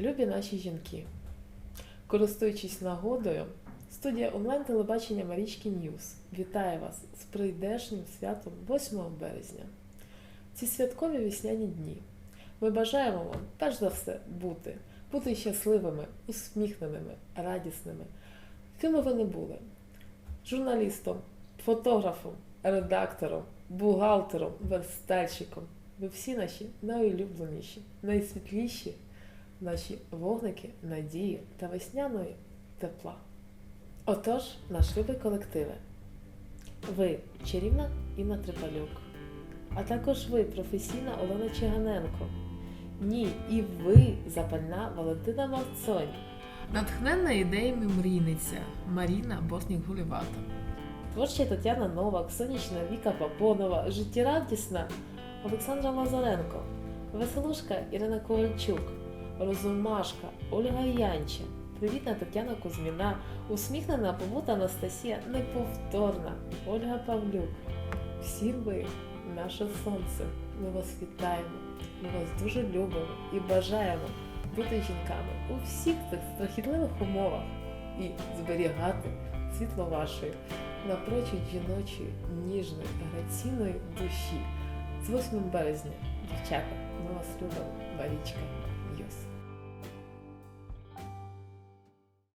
Любі наші жінки. Користуючись нагодою, студія онлайн-телебачення Марічки Ньюз вітає вас з прийдешнім святом 8 березня. Ці святкові весняні дні. Ми бажаємо вам, перш за все, бути, бути щасливими, усміхненими, радісними, ким ви не були. Журналістом, фотографом, редактором, бухгалтером, верстальщиком. Ви всі наші найулюбленіші, найсвітліші наші вогники надії та весняної тепла. Отож, наш любий колективи. Ви чарівна Інна Трипалюк, а також ви професійна Олена Чиганенко. Ні, і ви запальна Валентина Мавцонь. Натхненна ідеями мрійниця Маріна Бортнік Гулівата. Творча Тетяна Новак, сонячна Віка Папонова, життєрадісна Олександра Лазаренко, веселушка Ірина Ковальчук, розумашка Ольга Янча, привітна Тетяна Кузьміна, усміхнена побута Анастасія, неповторна Ольга Павлюк. Всі ви наше сонце. Ми вас вітаємо, ми вас дуже любимо і бажаємо бути жінками у всіх цих страхітливих умовах і зберігати світло вашої напрочуд жіночої, ніжної, граційної душі. З 8 березня, дівчата, ми вас любимо, Марічка Ньюс.